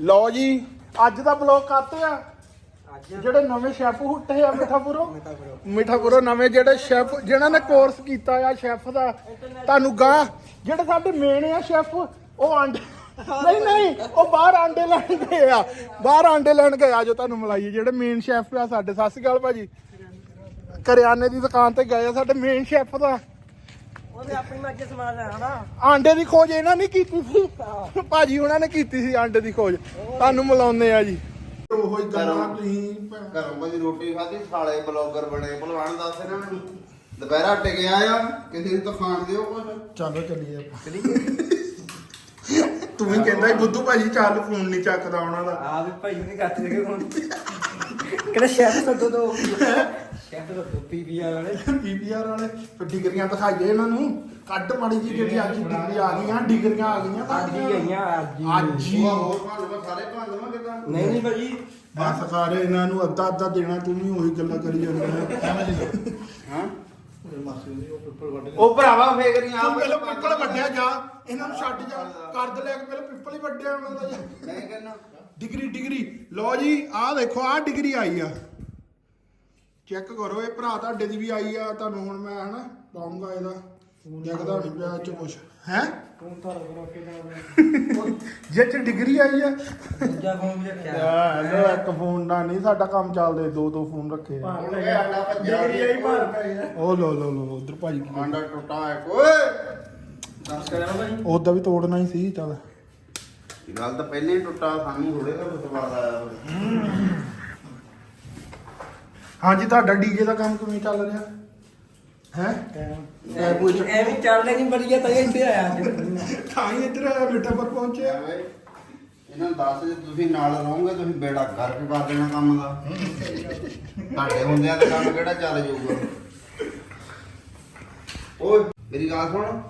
ਲਓ ਜੀ ਅੱਜ ਦਾ ਬਲੌਗ ਕਾਤੇ ਆ? ਜਿਹੜੇ ਨਵੇਂ ਸ਼ੈਫ ਹੁੱਟੇ ਆ ਮਿੱਠਾਪੁਰੋਂ? ਮਿੱਠਾਪੁਰੋਂ। ਨਵੇਂ ਜਿਹੜੇ ਸ਼ੈਫ ਜਿਨ੍ਹਾਂ ਨੇ ਕੋਰਸ ਕੀਤਾ ਆ ਸ਼ੈਫ ਦਾ ਤੁਹਾਨੂੰ ਗਾਂ ਜਿਹੜੇ ਸਾਡੇ ਮੇਨ ਆ ਸ਼ੈਫ ਉਹ ਆਂਡੇ ਨਹੀਂ ਨਹੀਂ ਉਹ ਬਾਹਰ ਆਂਡੇ ਲੈਣ ਗਏ ਆ। ਬਾਹਰ ਆਂਡੇ ਲੈਣ ਗਏ ਆ। ਜੋ ਤੁਹਾਨੂੰ ਮਿਲਾਈਏ ਜਿਹੜੇ ਮੇਨ ਸ਼ੈਫ ਆ ਸਾਡੇ। ਸਤਿ ਸ਼੍ਰੀ ਅਕਾਲ ਭਾਜੀ। ਕਰਿਆਨੇ ਦੀ ਦੁਕਾਨ ਤੇ ਗਏ ਆ ਸਾਡੇ ਮੇਨ ਸ਼ੈਫ ਦਾ। ਉਹਨੇ ਆਪਣੀ ਮਰਜ਼ੀ ਸਮਾਨ ਲੈਣਾ ਨਾ। ਆਂਡੇ ਦੀ ਖੋਜ ਇਹਨਾਂ ਨੇ ਕੀਤੀ ਸੀ। ਭਾਜੀ ਉਹਨਾਂ ਨੇ ਕੀਤੀ ਸੀ ਆਂਡੇ ਦੀ ਖੋਜ। ਤੁਹਾਨੂੰ ਮਿਲਾਉਂਦੇ ਆ ਜੀ। ਉਹੀ ਗੱਲਾਂ ਤੁਸੀਂ। ਘਰੋਂ ਕੋਈ ਰੋਟੀ ਖਾਧੀ ਸਾਲੇ ਬਲੌਗਰ ਬਣੇ। ਭਲਵਾਨ ਦੱਸ ਇਹਨਾਂ ਨੂੰ। ਦੁਪਹਿਰਾ ਟਿਕਿਆ ਆ ਕਿਸੇ ਨੂੰ ਤਾਂ ਖਾਣ ਦਿਓ ਕੁਝ। ਚਲੋ ਚੱਲੀਏ ਆਪਾਂ। ਤੂੰ ਵੀ ਕਹਿੰਦਾ ਸੀ, ਬੁੱਧੂ ਭਾਜੀ ਚੱਲ ਫੋਨ ਨਹੀਂ ਚੱਕਦਾ ਉਹਨਾਂ ਦਾ। ਆ ਵੀ ਭਾਈ ਨੇ ਗੱਤ ਦੇ ਕੇ ਹੁਣ। ਕਿਹੜਾ ਸ਼ੈਫ ਸੱਦੋ ਦੋ। ਸ਼ੈਫ ਸੱਦੋ ਪੀਪੀਆਰ ਵਾਲੇ। ਪੀਪੀਆਰ ਵਾਲੇ ਫਿਰ ਡਿਗਰੀਆਂ ਦਿਖਾਈਏ ਇਹਨਾਂ ਨੂੰ। ਕੱਢ ਮਾੜੀ ਜੀ ਜਿਹੜੀ ਅੱਜ ਡਿਗਰੀ ਆ ਗਈਆਂ ਡਿਗਰੀਆਂ ਆ ਗਈਆਂ ਅੱਜ ਹੀ ਆਈਆਂ ਅੱਜ ਹੀ। ਅੱਜ ਹੀ। ਉਹ ਹੋਰ ਭਾਂ ਲਵਾਂ ਸਾਰੇ ਭਾਂ ਲਵਾਂ ਕਿਦਾਂ? ਨਹੀਂ ਨਹੀਂ ਭਾਜੀ। ਬਸ ਸਾਰੇ ਇਹਨਾਂ ਨੂੰ ਅੱਧਾ ਅੱਧਾ ਦੇਣਾ ਤੂੰ ਵੀ ਉਹੀ ਗੱਲਾਂ ਕਰੀ ਜਾਂਦਾ ਹਾਂ? ਉਹ ਭਰਾਵਾ ਫੇਕਰੀਆਂ ਤੂੰ ਪਹਿਲਾਂ ਪਿੱਪਲ ਵੱਡਿਆ ਜਾ। ਇਹਨਾਂ ਨੂੰ ਛੱਡ ਜਾ। ਕਰਦ ਲੈ ਕੇ ਪਹਿਲਾਂ ਪਿੱਪਲ ਹੀ ਵੱਡਿਆ ਉਹਨਾਂ ਦਾ। ਜਾ ਮੈਂ ਕਹਿੰਦਾ। Degree degree. ਲਓ ਜੀ ਆਹ ਦੇਖੋ ਆਹ ਡਿਗਰੀ ਆਈ ਆ। ਚੈੱਕ ਕਰੋ ਇਹ ਭਰਾ ਤੁਹਾਡੇ ਦੀ ਵੀ ਆਈ ਆ ਤੁਹਾਨੂੰ ਹੁਣ ਮੈਂ ਹਨਾ ਪਾਉਂਗਾ ਇਹਦਾ। ਦੇਖਦਾ ਨਹੀਂ ਪਿਆ ਚ ਕੁਛ। ਹੈ? ਤੂੰ ਤਾਂ ਰੋਕ ਕੇ ਜਾਣਾ। ਜੇ ਚ ਡਿਗਰੀ ਆਈ ਆ। ਦੂਜਾ ਫੋਨ ਵੀ ਰੱਖਿਆ। ਯਾ ਲੋ ਇੱਕ ਫੋਨ ਦਾ ਨਹੀਂ ਸਾਡਾ ਕੰਮ ਚੱਲਦੇ ਦੋ ਦੋ ਫੋਨ ਰੱਖੇ ਆ। ਇਹ ਆਂਡਾ ਭੱਜਿਆ ਉਹ ਲੋ ਲੋ ਲੋ ਉਧਰ ਭਾਜੀ ਕੀ ਆਂਡਾ ਟੁੱਟਾ ਹੈ ਓਏ ਦੱਸ ਕਰਾਂ ਭਾਜੀ ਉਹਦਾ ਵੀ ਤੋੜਨਾ ਹੀ ਸੀ ਚੱਲ। ਇਹ ਗੱਲ ਤਾਂ ਪਹਿਲੇ ਹੀ ਟੁੱਟਾ ਸਾਨੂੰ ਥੋੜੇ ਦਾ ਸਵਾਦ ਆਇਆ ਹੋਵੇ। ਹਾਂਜੀ ਤੁਹਾਡਾ ਡੀਜੇ ਦਾ ਕੰਮ ਕਿਵੇਂ ਚੱਲ ਰਿਹਾ? ਹੈ? ਐਵੇਂ ਚੱਲਦਾ ਨਹੀਂ ਵਧੀਆ ਤਾਂ ਇੱਥੇ ਆਇਆ ਤਾਂ ਹੀ ਇੱਧਰ ਆਇਆ ਬੇਟਾ ਪਰ ਪਹੁੰਚਿਆ। ਇਹਨਾਂ ਨੂੰ ਦੱਸ ਜੇ ਤੁਸੀਂ ਨਾਲ ਰਹੋਗੇ ਤੁਸੀਂ ਬੇੜਾ ਗਰਕ ਕਰ ਦੇਣਾ ਕੰਮ ਦਾ। ਤੁਹਾਡੇ ਹੁੰਦਿਆਂ ਦਾ ਕੰਮ ਕਿਹੜਾ ਚੱਲ ਜਾਊਗਾ? ਓਏ ਮੇਰੀ ਗੱਲ ਸੁਣ।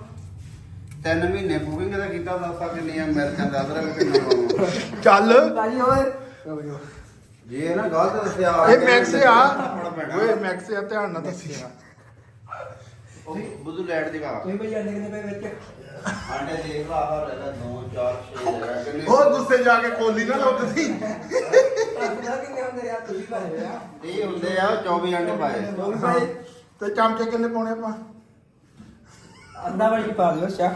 ਤਿੰਨ ਮਹੀਨੇ ਕੁਕਿੰਗ ਦਾ ਕੀਤਾ ਦੱਸਾ ਕਿੰਨੀਆਂ ਮਿਰਚਾਂ ਦਾ ਅਦਰਕ ਕਿੰਨਾ ਚੱਲ। ਭਾਜੀ ਓਏ। ਜੇ ਇਹ ਨਾ ਗਲਤ ਦੱਸਿਆ ਇਹ ਮੈਕਸ ਆ। ਥੱਪੜ ਪੈਣਾ। ਓਏ ਮੈਕਸ ਆ ਧਿਆਨ ਨਾਲ ਦੱਸਿਆ। ਉਹ ਬੁੱਧੂ ਲੈਟ ਜਗਾ ਤੁਸੀਂ ਭਾਈ ਆਂਦੇ ਕਿੰਨੇ ਪਏ ਵਿੱਚ? ਆਂਡੇ ਦੇਖ ਲਾ ਆਹ ਰਹਿਦਾ 2 4 6 ਰਹਿ ਕਿੰਨੇ ਉਹ ਗੁੱਸੇ ਜਾ ਕੇ ਕੋਲੀ ਨਾ ਲੁੱਟ ਸੀ ਤੁਹਾਨੂੰ ਪਤਾ ਕਿੰਨੇ ਹੁੰਦੇ ਯਾਰ ਤੁਸੀਂ ਭਾਈ ਆ। ਇਹ ਹੁੰਦੇ ਆ 24 ਆਂਡੇ ਪਾਏ। ਉਹ ਵੀ ਭਾਈ ਤੇ ਚਮਚੇ ਕਿੰਨੇ ਪਾਉਣੇ ਆਪਾਂ? ਅੱਧਾ ਭਾਜੀ ਪਾ ਦਿਓ ਸ਼ਾ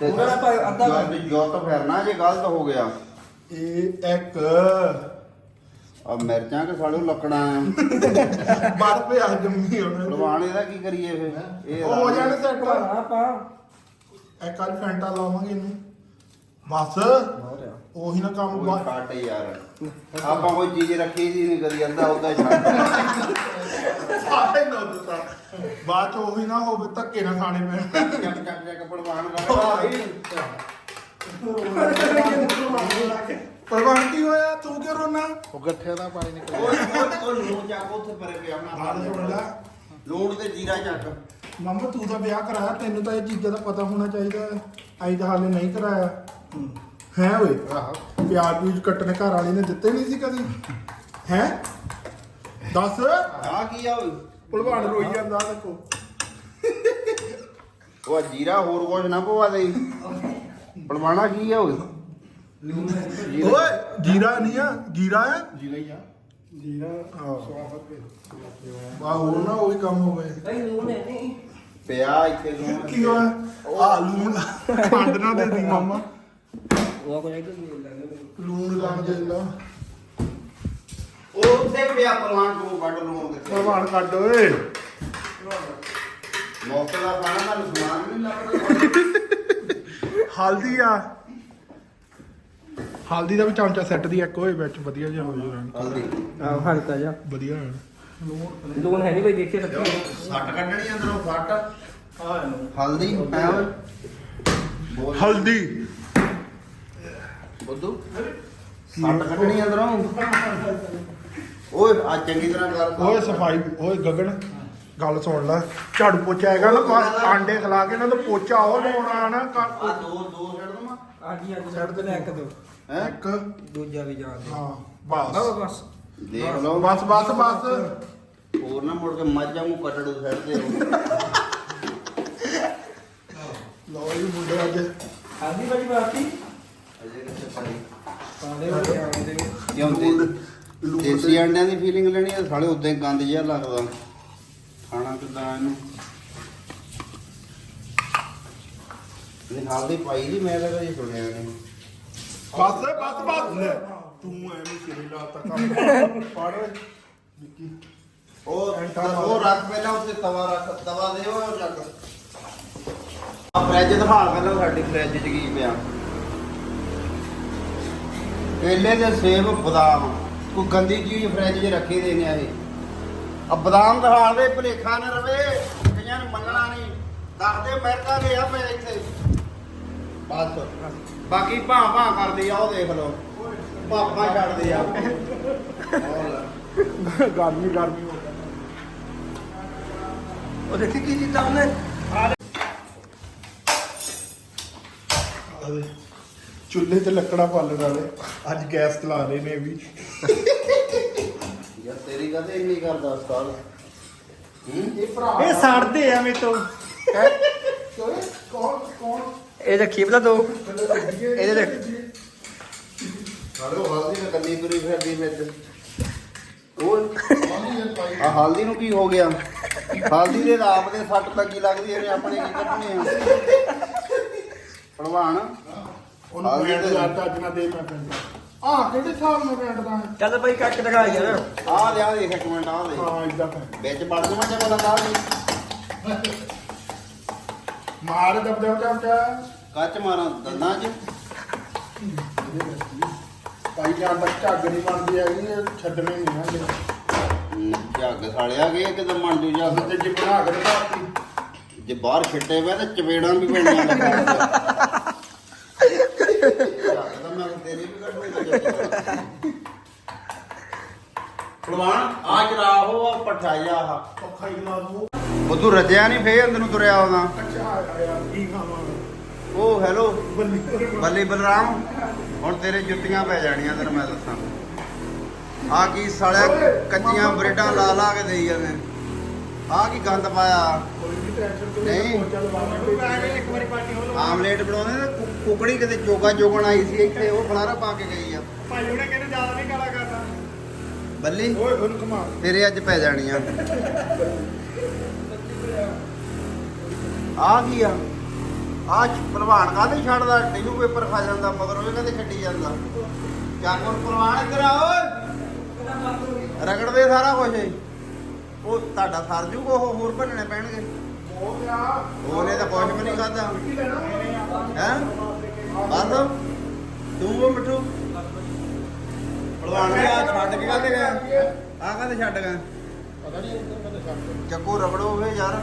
ਤੇ ਨਾ ਅੱਧਾ ਪਾ ਜੋ ਤਾਂ ਫਿਰਨਾ ਜੇ ਗਲਤ ਹੋ ਗਿਆ। ਇਹ ਇੱਕ ਆ ਮਿਰਚਾਂ ਕਿ ਸਾਲੂ ਲੱਕੜਾਂ ਆ ਬਾਰ ਪਿਆ ਜੰਮੀ ਹੁਣ। ਲਵਾਣ ਇਹਦਾ ਕੀ ਕਰੀਏ ਫੇ ਇਹ ਹੋ ਜਾਣੇ ਸੈੱਟ ਪਾਣਾ ਪਾ ਇੱਕ ਵਾਰ ਫੈਂਟਾ ਲਾਵਾਂਗੇ ਇਹਨੂੰ। ਬਸ। ਉਹੀ ਨਾ ਕੰਮ ਕੋਈ ਛੱਡ ਯਾਰ। ਆਪਾਂ ਕੋਈ ਚੀਜ਼ ਰੱਖੀ ਸੀ ਨਹੀਂ ਕਰੀ ਜਾਂਦਾ ਉਹਦਾ ਹੀ ਛੱਡ। ਸਾਰੇ ਨਾ ਦਿੱਤਾ। ਬਾਅਦ ਚ ਉਹੀ ਨਾ ਹੋਵੇ ਧੱਕੇ ਨਾ ਖਾਣੇ ਪੈਣ। ਚੱਕ ਚੱਕ ਚੱਕ ਪੜਵਾਣ ਲੱਗਦਾ ਪਰਵਾਨ ਕੀ ਹੋਇਆ? ਤੂੰ ਕਿਉਂ ਰੋਣਾ ਉਹ ਗੱਠਿਆਂ ਦਾ ਪਾਣੀ ਨਿਕਲ ਓਏ ਓਏ ਲੂਣ ਚੱਕ ਉੱਥੇ ਪਰੇ ਪਿਆ ਮੈਂ ਗੱਲ ਸੁਣ ਲੈ ਲੂਣ ਤੇ ਜੀਰਾ ਚੱਕ। ਮਾਮਾ ਤੂੰ ਤਾਂ ਵਿਆਹ ਕਰਾਇਆ। ਤੈਨੂੰ ਤਾਂ ਇਹ ਚੀਜ਼ਾਂ ਦਾ ਪਤਾ ਹੋਣਾ ਚਾਹੀਦਾ ਅਸੀਂ ਤਾਂ ਹਾਲੇ ਨਹੀਂ ਕਰਾਇਆ। ਹੈ। ਓਏ? ਆਹੋ। ਪਿਆਰ ਪੂਜ ਕੱਟਣੇ ਘਰ ਵਾਲੀ ਨੇ ਦਿੱਤੇ ਨਹੀਂ ਸੀ ਕਦੀ। ਹੈ? ਦੱਸ। ਆ ਕੀ ਆ ਓਏ? ਭਲਵਾਨ ਰੋਈ ਜਾਂਦਾ ਆਹ ਦੇਖੋ। ਉਹ ਜੀਰਾ ਹੋਰ ਕੁਝ ਨਾ ਪਵਾ ਦੇ ਪੜਵਾਣਾ ਕੀ ਆ ਓਏ? ਜੀਰਾ। ਓਏ ਜੀਰਾ ਨਹੀਂ ਆ ਜੀਰਾ ਆ? ਜੀਰਾ ਹੀ ਆ। ਜੀਰਾ ਵਾਹ ਹੋਰ ਨਾ ਉਹੀ ਕੰਮ ਹੋ ਗਏ। ਭਾਈ ਲੂਣ ਹੈ ਨਹੀਂ। ਪਿਆ ਇੱਥੇ ਲੂਣ। ਕੀ ਹੋਇਆ? ਆ ਲੂਣ ਖੰਡ ਨਾ ਦੇ ਦੀ ਮਾਮਾ। ਉਹ ਕੋਈ ਇਧਰ ਨਹੀਂ ਲੱਗਦਾ ਲੂਣ ਲਾ ਦੇ ਲਾ ਉਹ ਉੱਥੇ ਪਿਆ ਪਰਵਾਨ ਤੋਂ ਵੱਢ ਲੂਣ ਕਿੱਥੇ? ਭਲਵਾਨ ਕੱਢ ਓਏ। ਮੌਕੇ ਦਾ ਖਾਣਾ ਤੁਹਾਨੂੰ ਸਮਾਨ ਵੀ ਨਹੀਂ ਲੱਭਦਾ। ਹਲਦੀ ਆ। ਹਲਦੀ ਦਾ ਵੀ ਚਮਚਾ ਸੈੱਟ ਦੀ ਇੱਕ ਹੋਏ ਵਿੱਚ ਵਧੀਆ ਜਿਹਾ ਹੋ ਜਾਣਾ ਹਲਦੀ। ਆਹ ਹਲਕਾ ਜਾ ਵਧੀਆ ਹੋਣਾ ਲੂਣ ਹੈ ਨਹੀਂ ਕੋਈ ਦੇਖੇ ਰੱਖੀ ਸੱਟ ਕੱਢਣੀ ਅੰਦਰੋਂ ਫੱਟ ਹਲਦੀ ਓਏ ਬੋਲ। ਹਲਦੀ। ਬੁੱਧੂ ਸੱਟ ਕੱਢਣੀ ਅੰਦਰੋਂ। ਓਏ ਆ ਚੰਗੀ ਤਰ੍ਹਾਂ ਕਰ। ਓਏ ਸਫ਼ਾਈ ਓਏ ਗਗਨ ਗੱਲ ਸੁਣ ਲੈ। ਝਾੜੂ ਪੋਚਾ ਹੈਗਾ ਨਾ ਪਾ- ਆਂਡੇ ਖਲਾ ਕੇ ਨਾ ਤਾਂ ਪੋਚਾ ਉਹ ਲਾਉਣਾ ਨਾ ਆ ਦੋ ਦੋ ਛੱਡ ਦਵਾਂ। ਆ ਜੀ ਅੱਜ ਛੱਡ ਦੇ ਇੱਕ ਦੋ। ਹੈ? ਇੱਕ ਦੂਜਾ ਵੀ ਜਾਣ ਦੇ। ਹਾਂ ਬਸ। ਬਸ ਬਸ। ਦੇਖ ਲਓ। ਬਸ ਬਸ ਬਸ। ਹੋਰ ਨਾ ਮੁੜ ਕੇ ਮੱਝਾਂ ਨੂੰ ਕੱਟੜੂ ਹੋ ਲਓ ਜੀ ਮੁੰਡੇ ਅੱਜ। ਆਦੀ ਭਾਜੀ ਬਾਤੀ ਅਜੇ ਕਿੱਥੇ ਪੜੀ ਜਿਉਂਦੇ ਦੇਸੀ ਅੰਡਿਆਂ ਦੀ ਫੀਲਿੰਗ ਲੈਣੀ ਆ? ਸਾਲੇ ਉਦਾਂ ਹੀ ਗੰਦ ਜਿਹਾ ਲੱਗਦਾ। ਖਾਣਾ ਕਿੱਦਾਂ ਇਹਨੂੰ? ਇਹ ਹਲਦੀ ਪਾਈ ਦੀ ਮੈਂ ਤਾਂ ਕਦੇ ਸੁਣਿਆ ਨਹੀਂ ਬਸ ਬਸ ਬਸ। ਲੈ ਤੂੰ ਐਵੇਂ ਸਿਰੇ ਲਾਤਾ ਕੰਮ। ਪੜ। ਨਿੱਕੀ ਉਹ ਉਹ ਰੱਖ ਪਹਿਲਾਂ ਉੱਤੇ ਤਵਾ ਰੱਖ ਤਵਾ ਦੇ ਉਹ ਰੱਖ ਆ ਫ੍ਰਿਜ ਦਿਖਾ ਪਹਿਲਾਂ ਸਾਡੀ ਫ੍ਰਿਜ 'ਚ ਕੀ ਪਿਆ। ਕੇਲੇ ਦੇ ਸੇਬ ਬਦਾਮ। ਕੋਈ ਗੰਦੀ ਚੀਜ਼ ਫ੍ਰਿਜ 'ਚ ਰੱਖੀ ਦੇ ਨੇ ਇਹ। ਆ ਬਦਾਮ ਦਿਖਾ ਦੇ ਭਲੇਖਾ ਨਾ ਰਵੇ। ਕਈਆਂ ਨੂੰ ਮੰਨਣਾ ਨਹੀਂ। ਦੱਸਦੇ ਅਮਰੀਕਾ ਦੇ ਆ ਪਏ ਇੱਥੇ। ਬਸ। ਬਾਕੀ ਭਾਂ ਭਾਂ ਕਰਦੇ ਆ ਉਹ ਦੇਖ ਲਓ। ਪਾਪਾ ਛੱਡਦੇ ਆ। ਗਰਮੀ ਗਰਮੀ। ਹੋ ਗਈ ਉਹ ਦੇਖੀ ਕੀ ਕੀਤਾ ਉਹਨੇ? ਅਰੇ, ਚੁੱਲ੍ਹੇ ਤੇ ਲੱਕੜਾਂ ਬਾਲਣ ਵਾਲੇ ਅੱਜ ਗੈਸ ਚਲਾ ਰਹੇ ਨੇ ਵੀ। ਯਾਰ ਤੇਰੀ ਕਦੇ ਇੰਨੀ ਕਰਦਾ ਉਸਤਾਦ। ਹੂੰ? ਇਹ ਭਰਾ ਇਹ ਸੜਦੇ ਆ ਮੇਰੇ ਤੋਂ। ਕੌਣ ਕੌਣ ਇਹ ਦੇਖੀ ਬਲਾ ਦੋ। ਇਹਦੇ ਦੇਖ। ਸਾਡੇ ਉਹ ਹਲਦੀ ਨਾਲ ਕੰਨੀ ਤੁਰੀ ਫਿਰਦੀ ਵਿੱਚ ਉਹ ਆ ਹਲਦੀ ਨੂੰ ਕੀ ਹੋ ਗਿਆ? ਹਲਦੀ ਦੇ ਰਾਪ ਦੇ ਸੱਟ ਲੱਗੀ ਲੱਗਦੀ ਇਹਨੇ ਆਪਣੇ ਕੀ ਕੱਢਣੇ ਆ? ਭਲਵਾਨ। ਉਹਨੂੰ ਬੈਂਡ ਤੇ- ਲਾਤਾ ਅੱਜ ਨਾ ਦੇ ਮੈਂ ਪੈਂਦਾ ਆ ਕਿਹੜੇ ਸਾਲ ਨੂੰ ਬੈਂਡ ਦਾ? ਹੈ ਚੱਲ ਭਾਈ ਕੱਟ ਦਿਖਾ ਯਾਰ। ਆ ਲਿਆ ਦੇਖ ਇੱਕ ਮਿੰਟ ਆ ਦੇ ਹਾਂ ਇਦਾਂ ਵਿੱਚ ਵੜ ਜੂਗਾ ਜੇ ਕੋਲ ਲਾ ਦੀ ਮਾਰ ਦਬ ਦਬ ਦਬ ਦਬ। ਕੱਚ ਮਾਰਾਂ ਦੰਦਾਂ 'ਚ। ਭਾਈ ਜਾਨ ਤੱਕ ਝੱਗ ਨਹੀਂ ਬਣਦੀ ਹੈਗੀ ਇਹ ਛੱਡਣੇ ਨਹੀਂ ਹੈਗੇ ਹਮ, ਝੱਗ ਸਾਲਿਆ ਗਏ ਕਿਤੇ ਮੰਡੂ ਜੱਗ ਤੇ ਜੇ ਬਣਾ ਕੇ ਦਿਖਾਤੀ ਜੇ ਬਾਹਰ ਛਿੱਟੇ ਪਏ ਤੇ ਚਵੇੜਾਂ ਵੀ ਪੈਣੀਆਂ ਲੱਗਾ ਤਾਂ ਮੈਂ ਤੇਰੀ ਵੀ ਕੱਢੂਗਾ ਪ੍ਰਵਾਨ ਆ ਚਰਾ ਉਹ ਆ ਪਠਾਇਆ ਆ ਪੱਖਾ ਹੀ ਲਾ ਦੂ ਉਹ ਤੂੰ ਰੱਜਿਆ ਨਹੀਂ ਫੇਰ ਅੰਦਰ ਨੂੰ ਤੁਰਿਆ ਆਉਂਦਾ। ਅੱਛਾ ਆਇਆ ਕੀ ਖਾਵਾਂ? ਉਹ ਹੈਲੋ ਬੱਲੀ ਬੱਲੀ ਬਲਰਾਮ ਹੁਣ ਤੇਰੇ ਜੁੱਤੀਆਂ ਪੈ ਜਾਣੀਆਂ ਤੈਨੂੰ ਮੈਂ ਦੱਸਾਂ। ਆ ਕੀ ਸਾਲਿਆ ਕੱਚੀਆਂ ਬ੍ਰੇਡਾਂ ਲਾ ਲਾ ਕੇ ਦੇਈ ਜਾਂਦੇ। ਆ ਕੀ ਗੰਦ ਪਾਇਆ। ਨਹੀਂ। ਆਮਲੇਟ ਬਣਾਉਂਦੇ ਨੇ ਕੁਕੜੀ ਕਿਤੇ ਜੋਗਾ ਜੋਗਣ ਆਈ ਸੀ ਇੱਥੇ ਉਹ ਖਲਾਰਾ ਪਾ ਕੇ ਗਈ ਆ। ਭਾਈ ਉਹਨੇ ਕਹਿੰਦੇ ਜ਼ਿਆਦਾ ਨਹੀਂ ਕਾਲਾ ਕਰਦਾ ਬੱਲੀ ਓਏ ਉਹਨੂੰ ਘੁਮਾ ਤੇਰੇ ਅੱਜ ਪੈ ਜਾਣੀਆਂ। ਆ ਕੀ ਆ? ਆਹ ਪ੍ਰਵਾਨ ਕਾਹਦੇ ਛੱਡਦਾ? ਟਿਸ਼ੂ ਪੇਪਰ ਖਾ ਜਾਂਦਾ, ਮਗਰ ਉਹ ਕਹਿੰਦੇ ਛੱਡੀ ਜਾਂਦਾ? ਚਾਕਰ ਪ੍ਰਵਾਨ ਇੱਧਰ ਆ, ਓਏ! ਸਾਰਾ ਕੁਝ ਉਹ ਤੁਹਾਡਾ ਸਰ ਜੂਗਾ, ਉਹ ਹੋਰ ਭੰਨਣੇ ਪੈਣਗੇ। ਹੋ ਗਿਆ ਉਹਨੇ ਤਾਂ ਕੁਝ ਵੀ ਨਹੀਂ ਖਾਦਾ ਕੀ ਲੈਣਾ ਹੈ? ਬਸ ਤੂੰ ਮਿੱਠੂ? ਪ੍ਰਵਾਨ ਵੀ ਆ ਛੱਡ ਕੇ ਕਾਹਦੇ ਗਿਆ ਆ ਕਾਹਦੇ ਛੱਡ ਗਿਆ ਪਤਾ ਨਹੀਂ ਇੱਧਰ ਕਦੇ ਛੱਡ ਚੱਕੂ ਰਗੜੋ ਹੋਵੇ ਯਾਰ।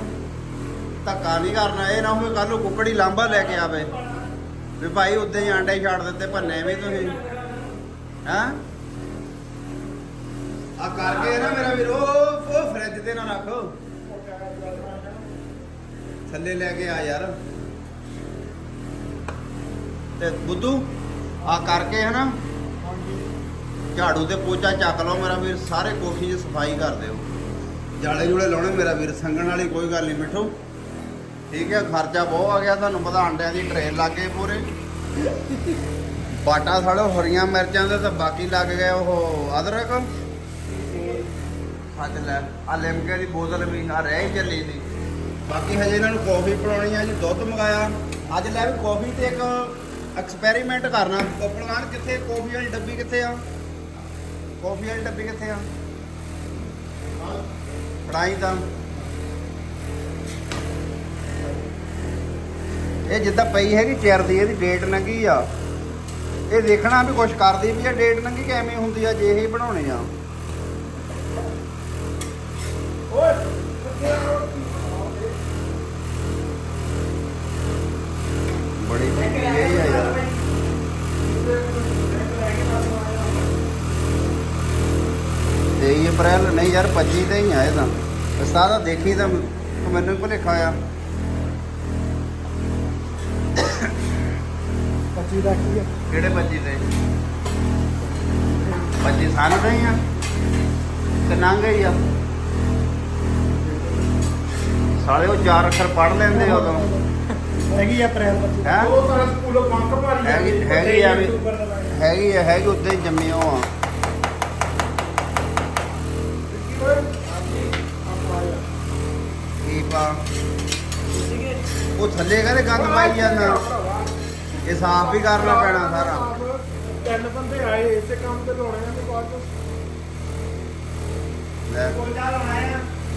ਧੱਕਾ ਨਹੀਂ ਕਰਨਾ ਇਹ ਨਾ ਹੋਵੇ ਕੱਲ ਨੂੰ ਕੁੱਕੜੀ ਲਾਂਬਾ ਲੈ ਕੇ ਆਵੇ। ਵੀ ਭਾਈ ਉੱਦਾਂ ਹੀ ਆਂਡੇ ਛੱਡ ਦਿੱਤੇ ਭੰਨੇ ਵੀ ਤੁਸੀਂ। ਹੈਂ? ਆ ਕਰਕੇ ਨਾ ਮੇਰਾ ਵੀਰ, ਉਹ ਉਹ ਫ੍ਰਿਜ ਤੇ ਨਾ ਰੱਖ। ਥੱਲੇ ਲੈ ਕੇ ਆ ਯਾਰ। ਤੇ ਬੁੱਧੂ ਆ ਕਰਕੇ ਹਨਾ ਝਾੜੂ ਤੇ ਪੋਚਾ ਚੱਕ ਲਓ ਮੇਰਾ ਵੀਰ, ਸਾਰੇ ਕੋਠੀ 'ਚ ਸਫ਼ਾਈ ਕਰ ਦਿਓ। ਜਾਲੇ ਜੁਲੇ ਲਾਉਣੇ, ਮੇਰਾ ਵੀਰ ਸੰਗਣ ਵਾਲੀ ਕੋਈ ਗੱਲ ਨਹੀਂ ਮਿੱਠੂ। ਠੀਕ ਹੈ, ਖਰਚਾ ਬਹੁਤ ਆ ਗਿਆ ਤੁਹਾਨੂੰ ਪਤਾ, ਅੰਡਿਆਂ ਦੀ ਟ੍ਰੇਨ ਲੱਗ ਗਏ ਪੂਰੇ। ਬਾਟਾ ਸਾਲੋ ਹਰੀਆਂ ਮਿਰਚਾਂ ਦੇ ਤਾਂ ਬਾਕੀ ਲੱਗ ਗਏ ਉਹ ਅਦਰਕ। ਹੱਥ ਲੈ ਆ ਲਿਮਕੇ ਦੀ ਬੋਤਲ ਵੀ ਆ, ਰਹਿ ਹੀ ਚੱਲੀ ਦੀ ਬਾਕੀ ਹਜੇ ਇਹਨਾਂ ਨੂੰ ਕੌਫੀ ਪਿਲਾਉਣੀ ਆ ਜੀ ਦੁੱਧ ਮੰਗਾਇਆ। ਅੱਜ ਲੈ ਵੀ ਕੌਫੀ ਤੇ ਇੱਕ ਐਕਸਪੈਰੀਮੈਂਟ ਕਰਨਾ। ਕੋਪਲਗਾਨ ਕਿੱਥੇ ਕੌਫੀ ਵਾਲੀ ਡੱਬੀ ਕਿੱਥੇ ਆ? ਕੌਫੀ ਵਾਲੀ ਡੱਬੀ ਕਿੱਥੇ ਆ? ਫੜਾਈ ਤਾਂ। ਇਹ ਜਿੱਦਾਂ ਪਈ ਹੈਗੀ ਚਿਰ ਦੀ ਇਹਦੀ ਡੇਟ ਲੰਗੀ ਆ। ਇਹ ਦੇਖਣਾ ਵੀ ਕੁਝ ਕਰਦੀ ਵੀ ਆ ਡੇਟ ਲੰਗੀ ਕਿ ਐਵੇਂ ਹੁੰਦੀ ਆ ਜੇ ਇਹ ਬਣਾਉਣੇ ਆ। ਓਏ ਬੜੀ ਅਪ੍ਰੈਲ ਨਹੀਂ ਯਾਰ 25 ਤੇ ਹੀ ਆਏ ਤਾਂ। ਉਸਤਾਦ ਆਹ ਦੇਖੀ ਤਾਂ ਮੈਨੂੰ ਭੁਲੇਖਾ ਆ। 25 ਦਾ ਕੀ ਹੈ ਕਿਹੜੇ 25 ਤੇ 25 ਸਾਲ ਦੇ ਹੀ ਆ। ਤੇ ਨੰਗ ਹੀ ਆ। ਸਾਲੇ ਉਹ ਚਾਰ ਅੱਖਰ ਪੜ ਲੈਂਦੇ ਉਦੋਂ। ਹੈਗੀ ਆ ਅਪ੍ਰੈਲ 25 ਹੈ? ਉਹ ਤਾਂ ਸਕੂਲੋਂ ਬੰਕ ਮਾਰੀ ਹੈਗੀ ਹੈਗੀ ਆ ਵੀ। ਹੈਗੀ ਆ ਹੈਗੀ ਉੱਤੇ ਹੀ ਜੰਮੇ ਹੋ ਆ ਕੀ ਪਾ? ਉਹ ਥੱਲੇ ਕਹਿੰਦੇ ਗੰਦ ਪਾਈ ਜਾਂਦਾ। ਇਹ ਸਾਫ਼ ਵੀ ਕਰਨਾ ਪੈਣਾ ਸਾਰਾ। ਤਿੰਨ ਬੰਦੇ ਆਏ ਇਸੇ ਕੰਮ ਤੇ ਲਾਉਣੇ ਆ ਤੇ ਬਾਅਦ ਲੈ।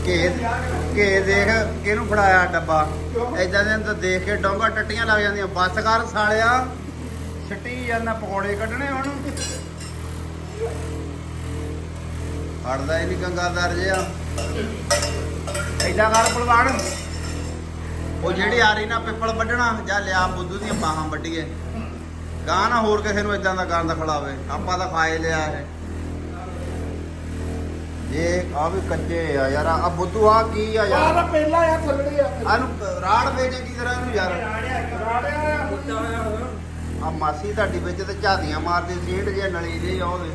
ਘੇ ਘੇ ਦੇਖ ਕਿਹਨੂੰ ਫੜਾਇਆ ਡੱਬਾ। ਐਦਾਂ ਦੇ ਤਾਂ ਦੇਖ ਕੇ ਡੋਂਗਾ ਟੱਟੀਆਂ ਲੱਗ ਜਾਂਦੀਆਂ। ਬੱਸ ਕਰ ਸਾਲਿਆ। ਛੱਟੀ ਜਾਂਦਾ ਪਕੌੜੇ ਕੱਢਣੇ ਹੁਣ। ਹੜਦਾ ਹੀ ਨਹੀਂ ਗੰਗਾਦਾਰ ਜਿਆ ਐਦਾਂ ਕਰ ਭਲਵਾਨ ਉਹ ਜਿਹੜੀ ਆ ਰਹੀ ਨਾ ਪਿੱਪਲ ਵੱਢਣਾ ਜਾਂ ਲਿਆ ਬੁੱਧੂ ਦੀਆਂ ਬਾਹਾਂ ਵੱਢੀਏ। ਗਾਂ ਨਾ ਹੋਰ ਕਿਸੇ ਨੂੰ ਇਦਾਂ ਦਾ ਗੰਦ ਖਿਲਾਵੇ ਆਪਾਂ ਤਾਂ ਖਾਏ ਲਿਆ ਇਹ ਇਹ ਆ ਵੀ ਕੱਚੇ ਆ ਯਾਰ ਆ ਬੁੱਧੂ ਆ ਕੀ ਆ ਯਾਰ? ਯਾਰ ਪਹਿਲਾਂ ਆ ਥੱਲੜੇ ਆ। ਆਨੂੰ ਰਾੜ ਦੇ ਚੰਗੀ ਤਰ੍ਹਾਂ ਇਹਨੂੰ ਯਾਰ? ਰਾੜਿਆ ਆ ਹੋਇਆ ਆ ਮਾਸੀ ਤੁਹਾਡੀ ਵਿੱਚ ਤੇ ਝਾਦੀਆਂ ਮਾਰਦੇ ਸੀਂਡ ਜੇ ਨਲੀ ਦੇ ਆ ਉਹਦੇ।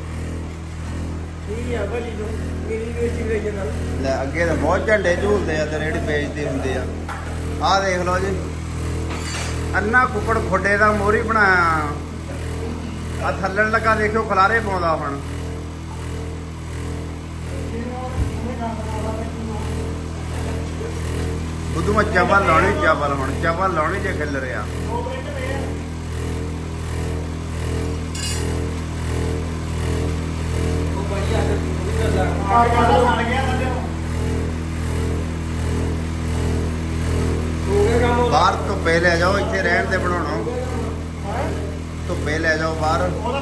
ਠੀਕ ਆ ਭਲੀ ਨੂੰ ਮੇਰੀ ਬੇਇੱਜ਼ਤੀ ਕਰਾਈ ਜਾਂਦਾ ਲੈ ਅੱਗੇ ਤਾਂ ਬਹੁਤ ਝੰਡੇ ਝੂਲਦੇ ਆ ਤੇ ਜਿਹੜੇ ਵੇਚਦੇ ਹੁੰਦੇ ਆ। ਆਹ ਦੇਖ ਲਓ ਜੀ। ਅੰਨਾ ਕੁੱਕੜ ਖੋਡੇ ਦਾ ਮੋਰੀ ਬਣਾਇਆ। ਆ ਥੱਲਣ ਲੱਗਾ ਦੇਖਿਓ, ਖਲਾਰੇ ਪਾਉਂਦਾ ਹੁਣ। ਉਦੋਂ ਮੈਂ ਚਵਲ ਲਾਉਣੀ, ਚਵਲ ਹੁਣ, ਚਵਲ ਲਾਉਣੀ ਜੇ ਖਿਲ ਰਿਹਾ। ਧੁੱਪੇ ਲੈ ਜਾਓ, ਇੱਥੇ ਰਹਿਣ ਦੇ ਬਣਾਉਣਾ। ਧੁੱਪੇ ਲੈ ਜਾਓ ਬਾਹਰ। ਉਹਦਾ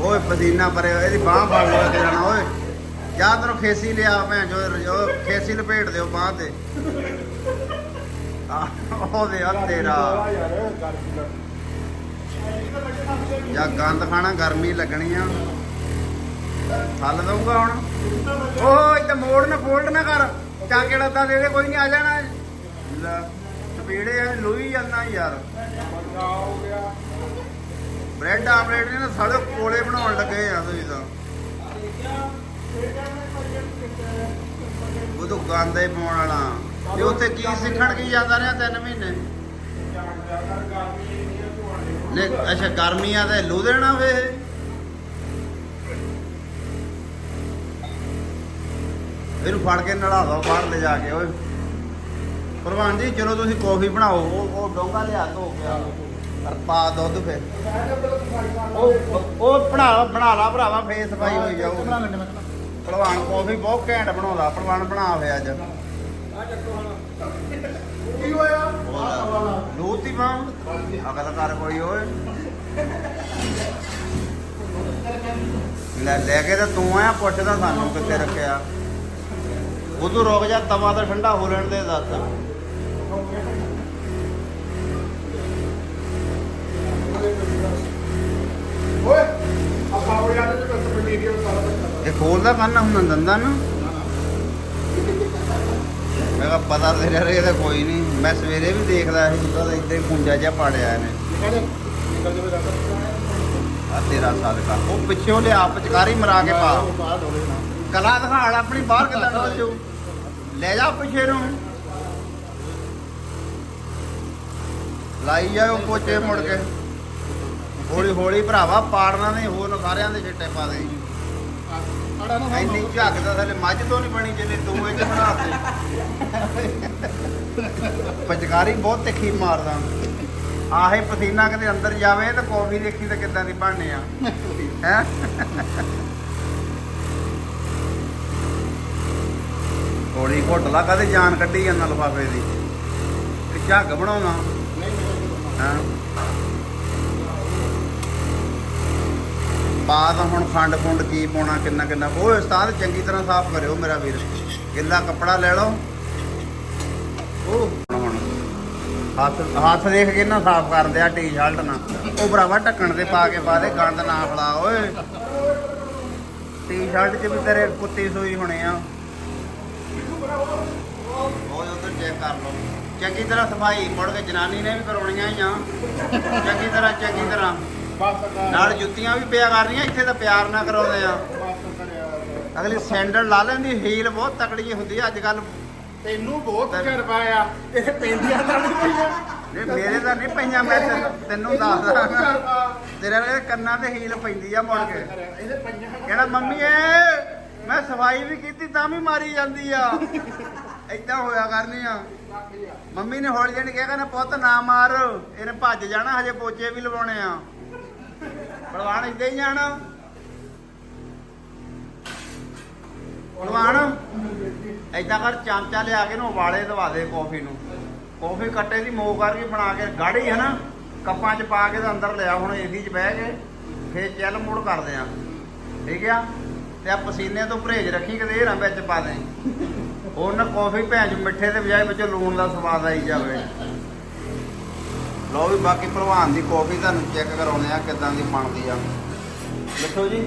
ਓਏ, ਪਸੀਨਾ ਪਰੇ ਇਹਦੀ ਬਾਹ ਫੜ ਲੋ ਕੇ ਜਾਣਾ ਓਏ। ਜਾਂ ਤੈਨੂੰ ਖੇਸੀ ਲਿਆ ਭੈਣ ਜੋ ਖੇਸੀ ਲਪੇਟ ਦਿਓ ਬਾਹ ਤੇ। ਉਹਦੇ ਆ ਜਾਂ ਗੰਦ ਖਾਣਾ, ਗਰਮੀ ਲੱਗਣੀ ਆ। ਥੱਲ ਦਊਗਾ ਹੁਣ। ਓਹ ਇੱਥੇ ਮੋੜ ਨਾ ਫੋਲਡ ਨਾ ਕਰ। ਚੱਕ ਕੇ ਦੇ ਦੇ, ਕੋਈ ਨਹੀਂ ਆ ਜਾਣਾ। ਲੈ। ਸਪੀੜੇ ਐ ਲੋਈ ਜਾਂਦਾ ਯਾਰ। ਬੰਦਾ ਹੋ ਗਿਆ ਬ੍ਰੈਡ ਆਮਲੇਟ ਨੇ ਨਾ ਸਾਲੇ ਕੋਲੇ ਬਣਾਉਣ ਲੱਗੇ ਆ ਤੁਸੀਂ ਤਾਂ। ਉਹ ਤਾਂ ਗੰਦ ਹੀ ਪਾਉਣ ਵਾਲਾ। ਤੇ ਉੱਥੇ ਕੀ ਸਿੱਖਣ ਕੀ ਜਾਂਦਾ ਰਿਹਾ ਤਿੰਨ ਮਹੀਨੇ? ਨੇ ਅੱਛਾ ਆ ਤੇ ਲੂ ਦੇਣਾ ਵੇ ਇਹਨੂੰ ਫੜ ਕੇ ਨਲਾ ਦੋ ਬਾਹਰ ਲੈ ਜਾ ਕੇ, ਓਏ। ਪ੍ਰਵਾਨ ਜੀ ਚਲੋ ਤੁਸੀਂ ਕੌਫੀ ਬਣਾਓ। ਉਹ ਉਹ ਡੋਂਗਾ ਲਿਆ ਧੋ ਗਿਆ। ਪਾ ਦੁੱਧ ਫਿਰ। ਉਹ ਉਹ ਬਣਾ ਬਣਾ ਲਾ ਭਰਾਵਾ ਫੇਸ ਸਫ਼ਾਈ ਹੋਈ ਜਾਊ ਭਲਵਾਨ ਕੌਫੀ ਬਹੁਤ ਘੈਂਟ ਬਣਾਉਂਦਾ ਭਲਵਾਨ ਬਣਾ ਹੋਇਆ ਅੱਜ। ਆ ਚੱਕੋ ਹੁਣ ਕੀ ਹੋਇਆ? ਲੂਤੀ ਮਾਂ ਅਗਲ ਕਰ ਕੋਈ ਓਏ। ਲੈ ਲੈ ਕੇ ਤਾਂ ਤੂੰ ਆਇਆ ਪੁੱਛਦਾ ਸਾਨੂੰ ਕਿੱਥੇ ਰੱਖਿਆ। ਉਦੋਂ ਰੁਕ ਜਾ ਤਵਾ ਤਾਂ ਠੰਡਾ ਹੋ ਲੈਣ ਦੇ ਦੱਸ। ਇਹ ਖੋਲਦਾ ਕੰਨ ਹੁਣ ਦੰਦਾਂ ਨਾ। ਮੈਂ ਕਿਹਾ ਪਤਾ ਤੇਰੇ ਰੇ ਤਾਂ ਕੋਈ ਨਹੀਂ। ਮੈਂ ਸਵੇਰੇ ਵੀ ਦੇਖਦਾ ਸੀ ਉਹਦਾ ਇੱਦਾਂ ਹੀ ਪੁੰਜਾ ਜਿਹਾ ਪਾੜਿਆ ਇਹਨੇ। ਆ ਤੇਰਾ ਸਦਕਾ ਉਹ ਪਿੱਛੋਂ ਲਿਆ ਮਰਾ ਕੇ ਪਾ। ਕਲਾ ਦਿਖਾੜ ਆਪਣੀ ਬਾਹਰ ਕਿੱਦਾਂ ਜਾਊ। ਲੈ ਜਾ ਪਿੱਛੇ ਨੂੰ। ਲਾਈ ਜਾਓ ਪੋਚੇ ਮੁੜ ਕੇ। ਹੌਲੀ ਹੌਲੀ ਭਰਾਵਾ, ਪਾੜਨਾ ਨਹੀਂ, ਹੋਰ ਸਾਰਿਆਂ ਦੇ ਛਿੱਟੇ ਪਾ ਦੇ। ਇੰਨੀ ਝੱਗ ਤਾਂ ਥੱਲੇ ਮੱਝ ਤੋਂ ਨਹੀਂ ਬਣੀ ਜਿੰਨੇ ਤੂੰ ਇਹ ਚ ਬਣਾ ਪਚਕਾਰੀ ਬਹੁਤ ਤਿੱਖੀ ਮਾਰਦਾ। ਆਹੇ ਪਸੀਨਾ ਕਿਤੇ ਅੰਦਰ ਜਾਵੇ ਤਾਂ ਕੌਫੀ ਦੇਖੀ ਤਾਂ ਕਿੱਦਾਂ ਦੀ ਬਣਨੀ ਆ। ਹੈ? ਥੋੜੀ ਘੁੱਟ ਲਾ, ਕਦੇ ਜਾਨ ਕੱਢੀ ਜਾਂਦਾ ਲਫਾਫੇ ਦੀ। ਝੱਗ ਬਣਾਉਣਾ। ਹਾਂ। ਪਾ ਤਾਂ ਹੁਣ ਖੰਡ ਖੁੰਡ ਕੀ ਪਾਉਣਾ, ਕਿੰਨਾ ਕਿੰਨਾ। ਉਹ ਉਸਤਾਦ, ਚੰਗੀ ਤਰ੍ਹਾਂ ਸਾਫ਼ ਕਰਿਓ ਮੇਰਾ ਵੀਰ। ਗਿੱਲਾ ਕੱਪੜਾ ਲੈ ਲਓ। ਉਹ ਹੁਣ ਹੱਥ ਹੱਥ ਦੇਖ ਕੇ ਨਾ ਸਾਫ਼ ਕਰਦੇ ਆ ਟੀ-ਸ਼ਰਟ ਨਾ। ਉਹ ਭਰਾਵਾ ਢੱਕਣ ਤੇ ਪਾ ਕੇ ਪਾ ਦੇ, ਗੰਦ ਨਾ ਫਲਾ ਓਏ। ਟੀ-ਸ਼ਰਟ 'ਚ ਵੀ ਤੇਰੇ ਕੁੱਤੀ ਸੂਈ ਹੋਣੇ ਆ। ਉਹ ਉਧਰ ਚੈੱਕ ਕਰ ਲਓ। ਚੰਗੀ ਤਰ੍ਹਾਂ ਸਫ਼ਾਈ ਮੁੜ ਕੇ ਜਨਾਨੀ ਨੇ ਵੀ ਕਰਾਉਣੀਆਂ ਹੀ ਆ ਚੰਗੀ ਤਰ੍ਹਾਂ ਚੰਗੀ ਤਰ੍ਹਾਂ। ਨਾਲ ਜੁੱਤੀਆਂ ਵੀ ਪਿਆ ਕਰਨੀਆਂ ਇੱਥੇ ਤਾਂ ਪਿਆਰ ਨਾ ਕਰਾਉਂਦੇ ਆ। ਅਗਲੀ ਸੈਂਡਲ ਲਾ ਲੈਂਦੀ ਹੀਲ ਬਹੁਤ ਤਕੜੀ ਹੁੰਦੀ ਆ ਅੱਜ ਕੱਲ ਤੈਨੂੰ ਬਹੁਤ ਚਿਰ ਪਾਇਆ ਇਹ ਪੈਂਦੀਆਂ ਤਾਂ ਨਹੀਂ ਪਈਆਂ। ਇਹ ਮੇਰੇ ਤਾਂ ਨਹੀਂ ਪਈਆਂ ਮੈਂ ਤੈਨੂੰ ਦੱਸਦਾ। ਤੇਰੇ ਵਾਲੇ ਕੰਨਾਂ ਤੇ ਹੀਲ ਪੈਂਦੀ ਆ ਮੁੜ ਕੇ। ਕਹਿੰਦਾ ਮੰਮੀ ਏ ਮੈਂ ਸਫ਼ਾਈ ਵੀ ਕੀਤੀ ਤਾਂ ਵੀ ਮਾਰੀ ਜਾਂਦੀ ਆ। ਏਦਾਂ ਹੋਇਆ ਕਰਨੀ ਆ। ਮੰਮੀ ਨੇ ਹੌਲੀ ਜਿਹੀ ਕਿਹਾ, ਕਹਿੰਦਾ, ਪੁੱਤ ਨਾ ਮਾਰ, ਇਹਨੇ ਭੱਜ ਜਾਣਾ, ਹਜੇ ਪੋਚੇ ਵੀ ਲਵਾਉਣੇ ਆ। ਭਲਵਾਨ ਇੱਦਾਂ ਹੀ ਜਾਣਾ। ਭਲਵਾਨ, ਏਦਾਂ ਕਰ, ਚਮਚਾ ਲਿਆ ਕੇ ਨੂੰ ਉਬਾਲੇ ਦਵਾ ਦੇ ਕੌਫੀ ਨੂੰ। ਕੌਫੀ ਕੱਟੇ ਦੀ ਮੋ ਕਰਕੇ ਬਣਾ ਕੇ ਗਾੜੀ ਹੈ ਨਾ, ਕੱਪਾਂ 'ਚ ਪਾ ਕੇ ਤੇ ਅੰਦਰ ਲਿਆ, ਹੁਣ ਏਸੀ 'ਚ ਬਹਿ ਕੇ ਫੇਰ ਚੱਲ ਮੁੜ ਕਰਦੇ ਆ। ਠੀਕ ਆ? ਤੇ ਆ ਪਸੀਨੇ ਤੋਂ ਪਰਹੇਜ ਰੱਖੀ, ਕਦੇ ਇਹ ਨਾ ਵਿੱਚ ਪਾ ਦੇ। ਉਹਨਾਂ ਕੌਫੀ ਭੈਣ ਚ ਮਿੱਠੇ ਦੇ ਬਜਾਏ ਵਿੱਚ ਲੂਣ ਦਾ ਸਵਾਦ ਆਈ ਜਾਵੇ। ਲੋ ਵੀ ਬਾਕੀ ਭਲਵਾਨ ਦੀ ਕੌਫੀ ਤੁਹਾਨੂੰ ਚੈੱਕ ਕਰਾਉਂਦੇ ਆ ਕਿਦਾਂ ਦੀ ਬਣਦੀ ਆ। ਮਿੱਠੂ ਜੀ?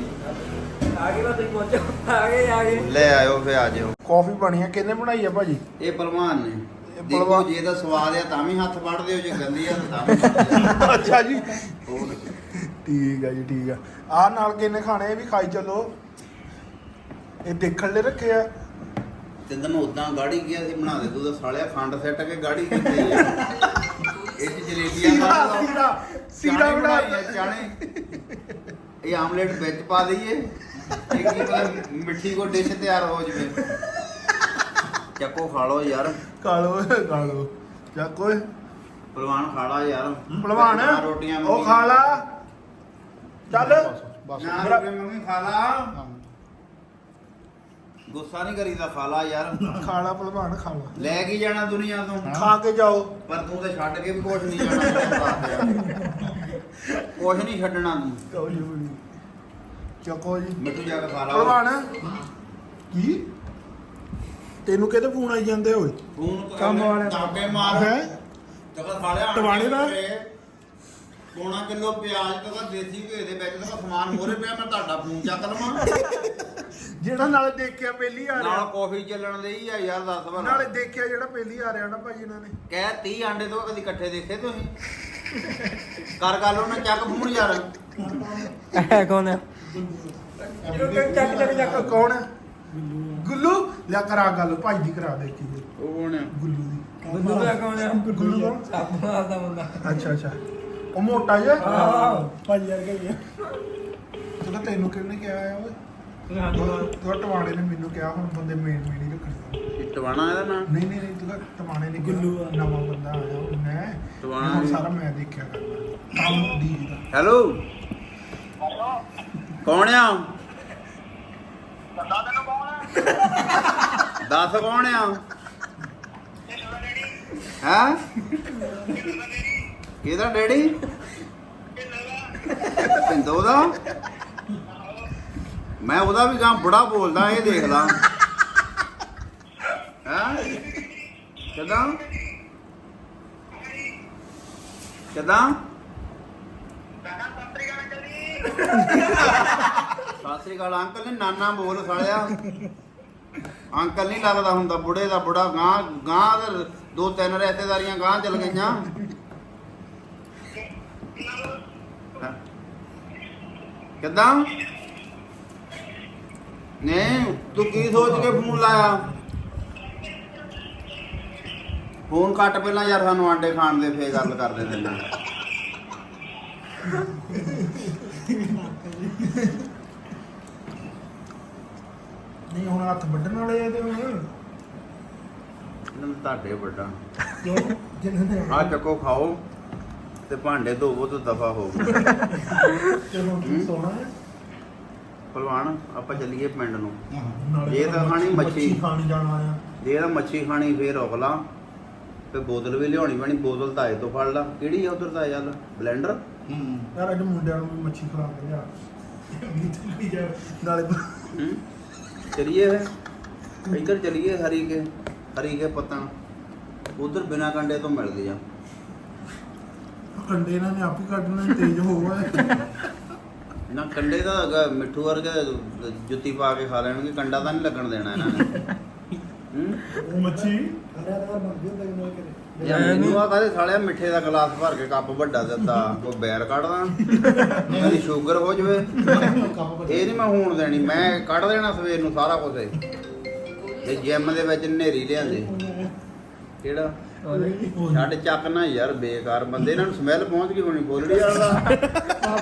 ਆ ਗਏ ਬਸ ਤੁਸੀਂ ਪਹੁੰਚੋ। ਆ ਗਏ ਆ ਗਏ। ਲੈ ਆਇਓ ਫੇ ਆ ਜਿਓ। ਕਾਫੀ ਬਣੀ ਆ ਕਿਹਨੇ ਬਣਾਈ ਆ ਭਾਜੀ? ਇਹ ਭਲਵਾਨ ਨੇ। ਇਹ ਦੇਖੋ ਜੇ ਇਹਦਾ ਸਵਾਦ ਆ ਤਾਂ ਵੀ ਹੱਥ ਵੜਦੇ ਹੋ ਜੇ ਗੰਦੀ ਆ ਤਾਂ ਵੀ। ਅੱਛਾ ਜੀ। ਠੀਕ ਆ ਜੀ ਠੀਕ ਆ। ਆ ਨਾਲ ਕਿਹਨੇ ਖਾਣੇ ਇਹ ਵੀ ਖਾਈ ਚੱਲੋ। ਇਹ ਦੇਖਣ ਲਈ ਰੱਖੇ ਆ। ਤੇ ਤੈਨੂੰ ਉਦਾਂ ਗਾੜੀ ਗਿਆ ਸੀ ਬਣਾ ਦੇ ਤੂੰ ਤਾਂ ਸਾਲਿਆ ਖੰਡ ਸੱਟ ਕੇ ਗਾੜੀ ਕੀਤੀ ਆ। ਇਹ ਚ ਜਲੇਬੀਆਂ ਸੀਰਾ ਕੱਢ ਲਓ। ਸੀਰਾ ਸੀਰਾ ਚਾਣੇ ਬਣਾ ਬਣਾਏ ਆ, ਚਾਣੇ। ਇਹ ਆਮਲੇਟ ਵਿੱਚ ਪਾ ਦਈਏ। ਇਹ ਕੀ ਪਤਾ ਮਿੱਠੀ ਕੋ ਡਿਸ਼ ਤਿਆਰ ਹੋ ਜਵੇ। ਚੱਕੋ ਖਾ ਲਓ ਯਾਰ। ਕਾਲੋ ਕਾਲੋ ਜਾ ਕੋਈ ਪਹਿਲਵਾਨ ਖਾ ਲਾ ਯਾਰ। ਭਲਵਾਨ ਰੋਟੀਆਂ ਉਹ ਖਾ ਲਾ। ਚੱਲ। ਨਾ ਮੇਰਾ- ਰੋਟੀਆਂ ਮੰਮੀ ਖਾ ਲਾ। ਗੁੱਸਾ ਨਹੀਂ ਕਰੀਦਾ ਖਾ ਲਾ ਯਾਰ। ਖਾ ਲਾ ਭਲਵਾਨ ਖਾ ਲਾ। ਕੇ ਜਾਣਾ ਦੁਨੀਆ ਤੋਂ? ਖਾ ਕੇ ਜਾਓ। ਪਰ ਤੂੰ ਤੇ ਛੱਡ ਕੇ ਵੀ ਕੁਝ ਨਹੀਂ ਜਾਣਾ ਕੁਝ ਨਹੀਂ ਛੱਡਣਾ ਤੂੰ। ਚੱਕੋ ਜੀ। ਮਿੱਠੂ ਜਾ ਕੇ ਖਾ ਲਾ। ਭਲਵਾਨ। ਕੀ? ਤੈਨੂੰ ਕਿਹਦੇ ਫੋਨ ਆਈ ਜਾਂਦੇ ਓਏ? ਫੋਨ ਕੰਮ ਵਾਲੇ- ਤਾਕੇ ਮਾਰ ਹੈ? ਤਕਾ ਖਾ ਲਿਆ। ਟਵਾਣੇ ਦਾ? ਪੌਣਾ ਕਿਲੋ ਪਿਆਜ਼ ਤਕਾ ਦੇਸੀ ਘੇ ਦੇ ਵਿੱਚ ਤਕਾ ਸਮਾਨ ਮੋਰੇ ਪਿਆ ਮੈਂ ਤੁਹਾਡਾ ਫੋਨ ਚੱਕ ਲਵਾਂ। ਜਿਹੜਾ ਨਾਲੇ ਦੇਖਿਆ ਪਹਿਲੀ ਆ ਨਾਲ ਰਿਹਾ ਕਾਫੀ ਚੱਲਣ ਦੇ ਹੀ ਆ ਯਾਰ ਦੱਸ ਭਲਾ। ਨਾਲੇ ਦੇਖਿਆ ਜਿਹੜਾ ਪਹਿਲੀ ਆ ਰਿਹਾ ਨਾ ਭਾਜੀ ਇਹਨਾਂ ਨੇ। ਕਹਿ 30 ਆਂਡੇ ਤੋਂ ਕਦੀ ਇਕੱਠੇ ਦੇਖੇ ਤੁਸੀਂ? ਕਰ ਗੱਲ ਉਹਨਾਂ ਚੱਕ ਫੋਨ ਯਾਰ। ਇਹ ਕੌਣ ਹੈ ਚੱਕ ਚੱਕ ਚੱਕ ਕੌਣ ਹੈ ਗੁੱਲੂ? ਲਿਆ ਕਰਾ ਗੱਲ ਭਾਈ ਦੀ ਕਰਾ ਦੇ ਕੀ ਉਹ ਕੌਣ ਆ? ਗੁੱਲੂ ਦੀ। ਗੁੱਲੂ ਦਾ ਕੌਣ ਹੈ ਗੁੱਲੂ ਕੌਣ? ਸੱਪ ਮਾਰਦਾ ਬੰਦਾ। ਅੱਛਾ ਅੱਛਾ। ਉਹ ਮੋਟਾ ਜਿਹਾ? ਆਹ ਭਾਈ ਯਾਰ ਹੈ ਤਾਂ ਤੈਨੂੰ ਕਿਹਨੇ ਕਿਹਾ ਆ ਓਏ? ਤੂੰ ਟਵਾਣੇ ਨੇ ਮੈਨੂੰ ਕਿਹਾ ਹੁਣ ਬੰਦੇ ਮੇਨ ਮੇਨ ਹੀ ਰੱਖਣੇ ਟਵਾਣਾ ਇਹਦਾ ਨਾਂ? ਨਹੀਂ ਨਹੀਂ ਨਹੀਂ ਤੂੰ ਤਾਂ ਟਵਾਣੇ ਨੇ ਗੁੱਲੂ ਨਵਾਂ ਬੰਦਾ ਆਇਆ ਉਹਨੇ ਟਵਾਣਾ ਹੁਣ ਜੀ। ਸਾਰਾ ਮੈਂ ਦੇਖਿਆ ਕਰਨਾ। ਕੰਮ ਦੀ ਦਾ। ਹੈਲੋ? ਕੌਣ ਆ? ਦੱਸ ਕੌਣ ਆ? ਹੈ? ਕਿਹਦਾ ਡੈਡੀ? ਪਿੰਦੋ ਦਾ? ਮੈਂ ਉਹਦਾ ਵੀ ਗਾਂ ਬੁੜਾ ਬੋਲਦਾ, ਇਹ ਦੇਖ ਲਾ। ਹੈ? ਕਿਦਾਂ? ਕਿਦਾਂ? ਸਤਿ ਸ੍ਰੀ ਅਕਾਲ, ਅੰਕਲ ਨੇ ਨਾਨਾ ਬੋਲ ਸਾਲਿਆ। ਅੰਕਲ ਨਹੀਂ ਲੱਗਦਾ ਹੁੰਦਾ, ਬੁੜੇ ਦਾ ਬੁੜਾ ਗਾਂ ਗਾਂ ਦੇ ਦੋ ਤਿੰਨ ਰਿਸ਼ਤੇਦਾਰੀਆਂ ਗਾਂ ਚਲ ਗਈਆਂ। ਹੈਂ? ਕਿੱਦਾਂ? ਨਹੀਂ ਤੂੰ ਕੀ ਸੋਚ ਕੇ ਫੋਨ ਲਾਇਆ? ਫੋਨ ਕੱਟ ਪਹਿਲਾਂ ਯਾਰ ਸਾਨੂੰ ਆਂਡੇ ਖਾਣ ਦੇ ਫੇਰ ਗੱਲ ਕਰਦੇ ਤੈਨੂੰ। ਨਹੀਂ ਹੁਣ ਹੱਥ ਵੱਢਣ ਵਾਲੇ ਆ ਇਹਦੇ ਹੁਣ। ਇਹਨਾਂ ਨੂੰ ਤੁਹਾਡੇ ਵੱਡਾ ਕਿਉਂ? ਨੇ ਆ ਚੱਕੋ ਖਾਓ ਤੇ ਭਾਂਡੇ ਧੋਵੋ ਤੇ ਦਫਾ ਹੋ ਚਲੋ। ਸੋਣਾ ਹੈ। ਪਹਿਲਵਾਨ ਆਪਾਂ ਚੱਲੀਏ ਪਿੰਡ ਨੂੰ। ਇਹ ਤਾਂ ਖਾਣੀ ਮੱਛੀ। ਖਾਣ ਜਾਣਾ ਆ। ਜੇ ਇਹਦਾ ਮੱਛੀ ਖਾਣੀ ਫੇਰ ਰੁਕ ਲਾ। ਤੇ ਬੋਤਲ ਵੀ ਲਿਆਉਣੀ ਪੈਣੀ ਬੋਤਲ ਤਾਂ ਤੋਂ ਫੜ ਲਾ। ਕਿਹੜੀ ਆ ਉਧਰ ਤਾਂ ਚੱਲ ਬਲੈਂਡਰ? ਯਾਰ ਅੱਜ ਮੁੰਡਿਆਂ ਨੂੰ ਵੀ ਮੱਛੀ ਖਵਾ ਕੇ ਲਿਆ ਵੀ ਜਾ ਨਾਲੇ ਹੂੰ ਚਲੀਏ ਫੇ ਇੱਧਰ ਚਲੀਏ ਹਰੀ ਕੇ ਹਰੀ ਕੇ ਪੱਤਣ ਉਧਰ ਬਿਨਾ ਕੰਡੇ ਤੋਂ ਮਿਲਦੀ ਆ। ਕੰਡੇ ਇਹਨਾਂ ਨੇ ਆਪ ਹੀ ਕੱਢਣਾ ਤੇਜ਼ ਹੋਊਗਾ ਨਾ ਕੰਡੇ ਦਾ ਹੈਗਾ ਮਿੱਠੂ ਵਰਗੇ ਜੁੱਤੀ ਪਾ ਕੇ ਖਾ ਲੈਣਗੇ ਕੰਡਾ ਤਾਂ ਨਹੀਂ ਲੱਗਣ ਦੇਣਾ ਇਹਨਾਂ ਨੇ। ਹੂੰ? ਮੱਛੀ? ਯਾਰ ਮੈਨੂੰ ਆ ਕਹਦੇ ਸਾਲਿਆ ਮਿੱਠੇ ਦਾ ਗਲਾਸ ਭਰ ਕੇ ਕੱਪ ਵੱਡਾ ਦਿੱਤਾ ਕੋਈ ਬੈਰ ਕੱਢਦਾ ਮੇਰੀ ਸ਼ੂਗਰ ਹੋ ਜਵੇ। ਇਹ ਨਹੀਂ ਮੈਂ ਹੋਣ ਦੇਣੀ ਮੈਂ ਕੱਢ ਦੇਣਾ ਸਵੇਰ ਨੂੰ ਸਾਰਾ ਕੁਝ ਇਹ ਜਿਮ ਦੇ ਵਿੱਚ ਨੇਰੀ ਲਿਆਂਦੇ। ਕਿਹੜਾ? ਛੱਡ ਚੱਕ ਨਾ ਯਾਰ ਬੇਕਾਰ। ਬੰਦੇ ਇਹਨਾਂ ਨੂੰ ਸਮੈਲ ਪਹੁੰਚ ਗਈ ਹੋਣੀ ਬੋਲੜੀ ਵਾਲਾ।